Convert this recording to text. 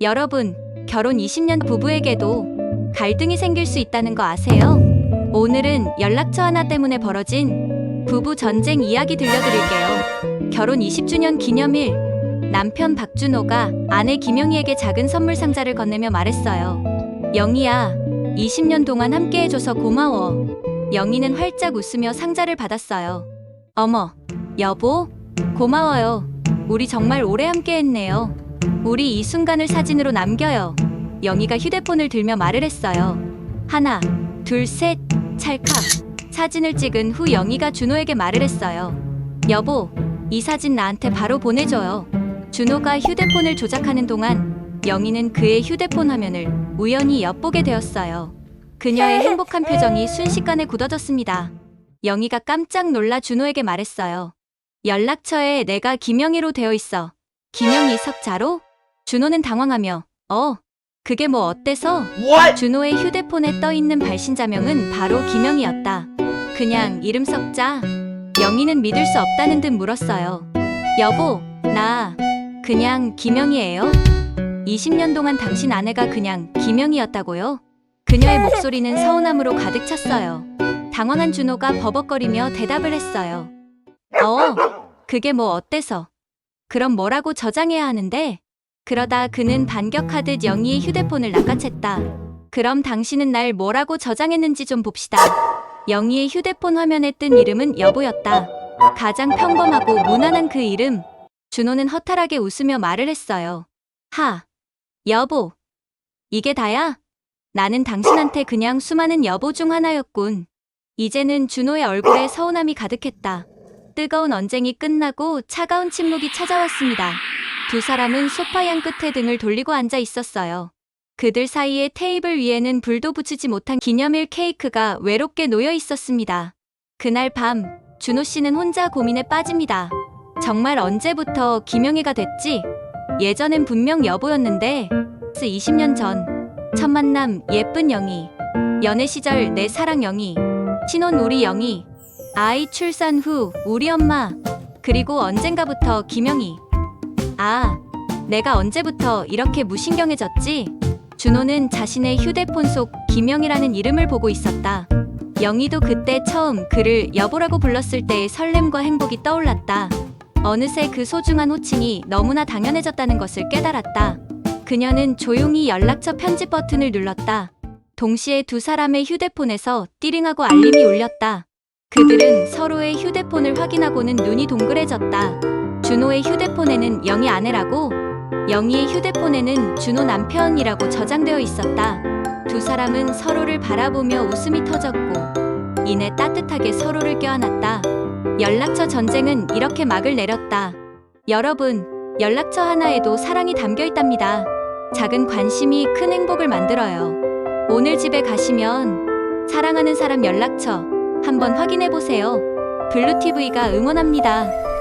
여러분, 결혼 20년 부부에게도 갈등이 생길 수 있다는 거 아세요? 오늘은 연락처 하나 때문에 벌어진 부부 전쟁 이야기 들려드릴게요. 결혼 20주년 기념일, 남편 박준호가 아내 김영희에게 작은 선물 상자를 건네며 말했어요. 영희야, 20년 동안 함께 해줘서 고마워. 영희는 활짝 웃으며 상자를 받았어요. 어머, 여보, 고마워요. 우리 정말 오래 함께 했네요. 우리 이 순간을 사진으로 남겨요. 영희가 휴대폰을 들며 말을 했어요. 하나, 둘, 셋, 찰칵. 사진을 찍은 후 영희가 준호에게 말을 했어요. 여보, 이 사진 나한테 바로 보내줘요. 준호가 휴대폰을 조작하는 동안 영희는 그의 휴대폰 화면을 우연히 엿보게 되었어요. 그녀의 행복한 표정이 순식간에 굳어졌습니다. 영희가 깜짝 놀라 준호에게 말했어요. 연락처에 내가 김영희로 되어 있어. 김영희 석자로? 준호는 당황하며, 어, 그게 뭐 어때서? What? 준호의 휴대폰에 떠 있는 발신자명은 바로 김영희였다. 그냥 이름 석자. 영희는 믿을 수 없다는 듯 물었어요. 여보, 나 그냥 김영희예요. 20년 동안 당신 아내가 그냥 김영희였다고요? 그녀의 목소리는 서운함으로 가득 찼어요. 당황한 준호가 버벅거리며 대답을 했어요. 어, 그게 뭐 어때서? 그럼 뭐라고 저장해야 하는데? 그러다 그는 반격하듯 영희의 휴대폰을 낚아챘다. 그럼 당신은 날 뭐라고 저장했는지 좀 봅시다. 영희의 휴대폰 화면에 뜬 이름은 여보였다. 가장 평범하고 무난한 그 이름. 준호는 허탈하게 웃으며 말을 했어요. 하, 여보. 이게 다야? 나는 당신한테 그냥 수많은 여보 중 하나였군. 이제는 준호의 얼굴에 서운함이 가득했다. 뜨거운 언쟁이 끝나고 차가운 침묵이 찾아왔습니다. 두 사람은 소파 양 끝에 등을 돌리고 앉아 있었어요. 그들 사이의 테이블 위에는 불도 붙이지 못한 기념일 케이크가 외롭게 놓여 있었습니다. 그날 밤, 준호 씨는 혼자 고민에 빠집니다. 정말 언제부터 김영희가 됐지? 예전엔 분명 여보였는데, 20년 전, 첫 만남 예쁜 영희, 연애 시절 내 사랑 영희, 신혼 우리 영희, 아이 출산 후 우리 엄마, 그리고 언젠가부터 김영희. 아, 내가 언제부터 이렇게 무신경해졌지? 준호는 자신의 휴대폰 속 김영이라는 이름을 보고 있었다. 영희도 그때 처음 그를 여보라고 불렀을 때의 설렘과 행복이 떠올랐다. 어느새 그 소중한 호칭이 너무나 당연해졌다는 것을 깨달았다. 그녀는 조용히 연락처 편집 버튼을 눌렀다. 동시에 두 사람의 휴대폰에서 띠링하고 알림이 울렸다. 그들은 서로의 휴대폰을 확인하고는 눈이 동그래졌다. 준호의 휴대폰에는 영희 아내라고, 영희의 휴대폰에는 준호 남편이라고 저장되어 있었다. 두 사람은 서로를 바라보며 웃음이 터졌고, 이내 따뜻하게 서로를 껴안았다. 연락처 전쟁은 이렇게 막을 내렸다. 여러분, 연락처 하나에도 사랑이 담겨 있답니다. 작은 관심이 큰 행복을 만들어요. 오늘 집에 가시면 사랑하는 사람 연락처 한번 확인해 보세요. 블루TV가 응원합니다.